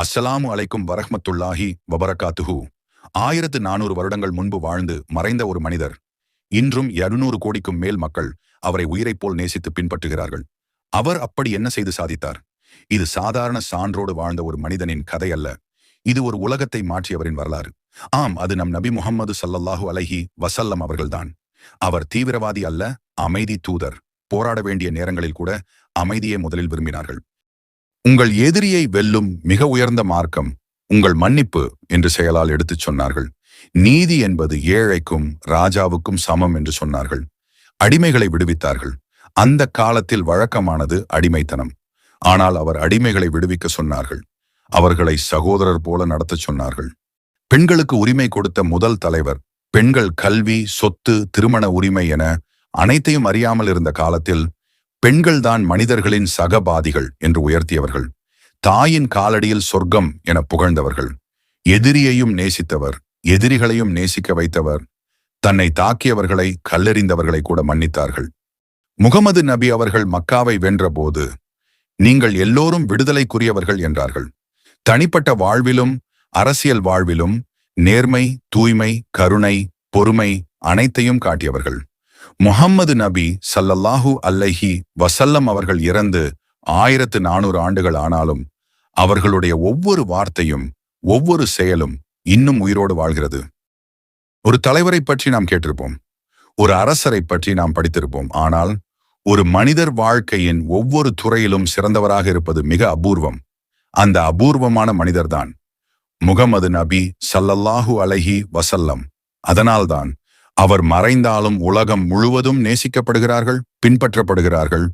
அஸ்ஸலாமு அலைக்கும் வரஹ்மத்துல்லாஹி வபரகாத்துஹு. ஆயிரத்து நானூறு வருடங்கள் முன்பு வாழ்ந்து மறைந்த ஒரு மனிதர். இன்றும் இருநூறு கோடிக்கும் மேல் மக்கள் அவரை உயிரைப் போல் நேசித்து பின்பற்றுகிறார்கள். அவர் அப்படி என்ன செய்து சாதித்தார்? இது சாதாரண சான்றோடு வாழ்ந்த ஒரு மனிதனின் கதை அல்ல. இது ஒரு உலகத்தை மாற்றியவரின் வரலாறு. ஆம் அது நம் நபி முஹம்மது சல்லல்லாஹு அலஹி வசல்லம் அவர்கள்தான். அவர் தீவிரவாதி அல்ல அமைதி தூதர். போராட வேண்டிய நேரங்களில் கூட அமைதியை முதலில் விரும்பினார்கள். உங்கள் எதிரியை வெல்லும் மிக உயர்ந்த மார்க்கம் உங்கள் மன்னிப்பு என்று செயலால் எடுத்துச் சொன்னார்கள். நீதி என்பது ஏழைக்கும் ராஜாவுக்கும் சமம் என்று சொன்னார்கள். அடிமைகளை விடுவித்தார்கள். அந்த காலத்தில் வழக்கமானது அடிமைத்தனம். ஆனால் அவர் அடிமைகளை விடுவிக்க சொன்னார்கள். அவர்களை சகோதரர் போல நடத்தச் சொன்னார்கள். பெண்களுக்கு உரிமை கொடுத்த முதல் தலைவர் பெண்கள் கல்வி சொத்து திருமண உரிமை என அனைத்தையும் அறியாமல் இருந்த காலத்தில் பெண்கள்தான் மனிதர்களின் சகபாதிகள் என்று உயர்த்தியவர்கள். தாயின் காலடியில் சொர்க்கம் என புகழ்ந்தவர்கள். எதிரியையும் நேசித்தவர் எதிரிகளையும் நேசிக்க வைத்தவர். தன்னை தாக்கியவர்களை கல்லெறிந்தவர்களை கூட மன்னித்தார்கள். முகமது நபி அவர்கள் மக்காவை வென்றபோது நீங்கள் எல்லோரும் விடுதலைக்குரியவர்கள் என்றார்கள். தனிப்பட்ட வாழ்விலும் அரசியல் வாழ்விலும் நேர்மை தூய்மை கருணை பொறுமை அனைத்தையும் காட்டியவர்கள். முகம்மது நபி சல்லல்லாஹூ அல்லஹி வசல்லம் அவர்கள் இறந்து ஆயிரத்து நானூறு ஆண்டுகள் ஆனாலும் அவர்களுடைய ஒவ்வொரு வார்த்தையும் ஒவ்வொரு செயலும் இன்னும் உயிரோடு வாழ்கிறது. ஒரு தலைவரை பற்றி நாம் கேட்டிருப்போம். ஒரு அரசரை பற்றி நாம் படித்திருப்போம். ஆனால் ஒரு மனிதர் வாழ்க்கையின் ஒவ்வொரு துறையிலும் சிறந்தவராக இருப்பது மிக அபூர்வம். அந்த அபூர்வமான மனிதர்தான் முகமது நபி சல்லல்லாஹு அலைஹி வசல்லம் அதனால்தான் அவர் மறைந்தாலும் உலகம் முழுவதும் நேசிக்கப்படுகிறார்கள் பின்பற்றப்படுகிறார்கள்.